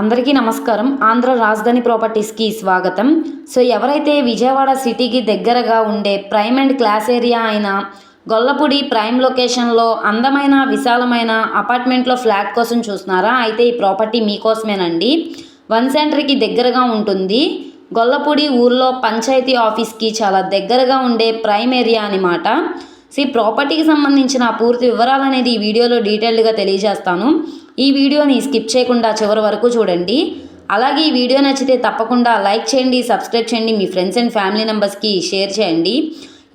అందరికీ నమస్కారం. ఆంధ్ర రాజధాని ప్రాపర్టీస్కి స్వాగతం. సో ఎవరైతే విజయవాడ సిటీకి దగ్గరగా ఉండే ప్రైమ్ అండ్ క్లాస్ ఏరియా అయిన గొల్లపూడి ప్రైమ్ లొకేషన్లో అందమైన విశాలమైన అపార్ట్మెంట్లో ఫ్లాట్ కోసం చూస్తున్నారా? అయితే ఈ ప్రాపర్టీ మీకోసమేనండి. వన్ సెంటర్కి దగ్గరగా ఉంటుంది. గొల్లపూడి ఊర్లో పంచాయతీ ఆఫీస్కి చాలా దగ్గరగా ఉండే ప్రైమ్ ఏరియా అనమాట సో ఈ ప్రాపర్టీకి సంబంధించిన పూర్తి వివరాలు అనేది ఈ వీడియోలో డీటెయిల్డ్గా తెలియజేస్తాను. ఈ వీడియోని స్కిప్ చేయకుండా చివరి వరకు చూడండి. అలాగే ఈ వీడియో నచ్చితే తప్పకుండా లైక్ చేయండి సబ్స్క్రైబ్ చేయండి మీ ఫ్రెండ్స్ అండ్ ఫ్యామిలీ మెంబర్స్కి షేర్ చేయండి.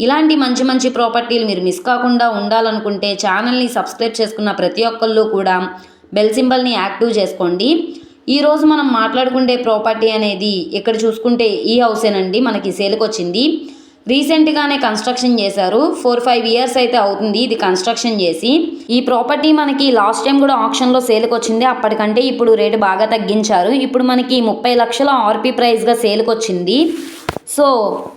ఇలాంటి మంచి మంచి ప్రాపర్టీలు మీరు మిస్ కాకుండా ఉండాలనుకుంటే ఛానల్ని సబ్స్క్రైబ్ చేసుకున్న ప్రతి ఒక్కళ్ళు కూడా బెల్ సింబల్ని యాక్టివ్ చేసుకోండి. ఈరోజు మనం మాట్లాడుకుంటే ప్రాపర్టీ అనేది ఇక్కడ చూసుకుంటే ఈ హౌసేనండి మనకి సేల్కి వచ్చింది రీసెంట్గానే కన్స్ట్రక్షన్ చేశారు. ఫోర్ ఫైవ్ ఇయర్స్ అయితే అవుతుంది ఇది కన్స్ట్రక్షన్ చేసి. ఈ ప్రాపర్టీ మనకి లాస్ట్ టైం కూడా ఆప్షన్లో సేల్కి వచ్చింది. అప్పటికంటే ఇప్పుడు రేటు బాగా తగ్గించారు. ఇప్పుడు మనకి ముప్పై లక్షల ఆర్పీ ప్రైస్గా సేల్కి వచ్చింది. సో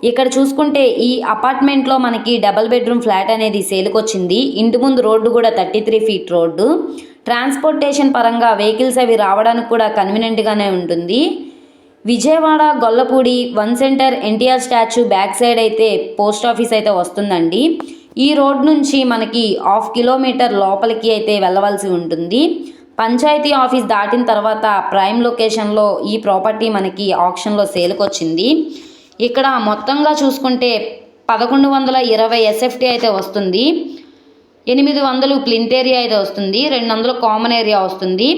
ఇక్కడ చూసుకుంటే ఈ అపార్ట్మెంట్లో మనకి డబల్ బెడ్రూమ్ ఫ్లాట్ అనేది సేల్కి వచ్చింది. ఇంటి ముందు రోడ్డు కూడా thirty three feet road. Transportation పరంగా వెహికల్స్ అవి రావడానికి కూడా కన్వీనియంట్గానే ఉంటుంది. Vijayawada Gollapudi one centre NTR statue back side అయితే పోస్ట్ ఆఫీస్ అయితే వస్తుందండి. ఈ రోడ్ నుంచి మనకి హాఫ్ కిలోమీటర్ లోపలికి అయితే వెళ్ళవలసి ఉంటుంది. పంచాయతీ ఆఫీస్ దాటిన తర్వాత ప్రైమ్ లొకేషన్లో ఈ ప్రాపర్టీ మనకి ఆప్షన్లో సేల్కి వచ్చింది ఇక్కడ మొత్తంగా చూసుకుంటే పదకొండు వందల ఇరవై ఎస్ఎఫ్టీ అయితే వస్తుంది. ఎనిమిది వందలు ప్లింట్ ఏరియా అయితే వస్తుంది. రెండు వందలు కామన్ ఏరియా వస్తుంది.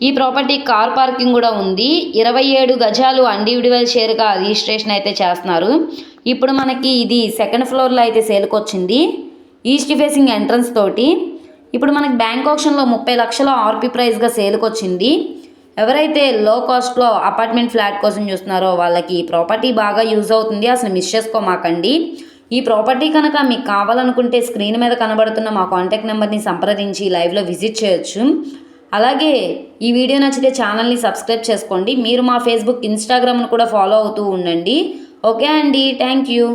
ఈ ప్రాపర్టీ కార్ పార్కింగ్ కూడా ఉంది. ఇరవై ఏడు గజాలు అన్డివిడ్యువల్ షేర్గా రిజిస్ట్రేషన్ అయితే చేస్తున్నారు. ఇప్పుడు మనకి ఇది సెకండ్ ఫ్లోర్లో అయితే సేల్కి వచ్చింది ఈస్ట్ ఫేసింగ్ ఎంట్రన్స్ తోటి. ఇప్పుడు మనకి బ్యాంక్ ఆప్షన్లో ముప్పై లక్షల ఆర్పీ ప్రైస్గా సేల్కి వచ్చింది ఎవరైతే లో కాస్ట్లో అపార్ట్మెంట్ ఫ్లాట్ కోసం చూస్తున్నారో వాళ్ళకి ఈ ప్రాపర్టీ బాగా యూజ్ అవుతుంది. అసలు మిస్ చేసుకోమాకండి. ఈ ప్రాపర్టీ కనుక మీకు కావాలనుకుంటే స్క్రీన్ మీద కనబడుతున్న మా కాంటాక్ట్ నెంబర్ని సంప్రదించి లైవ్లో విజిట్ చేయొచ్చు. అలాగే ఈ వీడియో నచ్చితే ఛానల్ని సబ్స్క్రైబ్ చేసుకోండి. మీరు మా ఫేస్బుక్ ఇన్స్టాగ్రామ్ను కూడా ఫాలో అవుతూ ఉండండి. ఓకే అండి. Thank you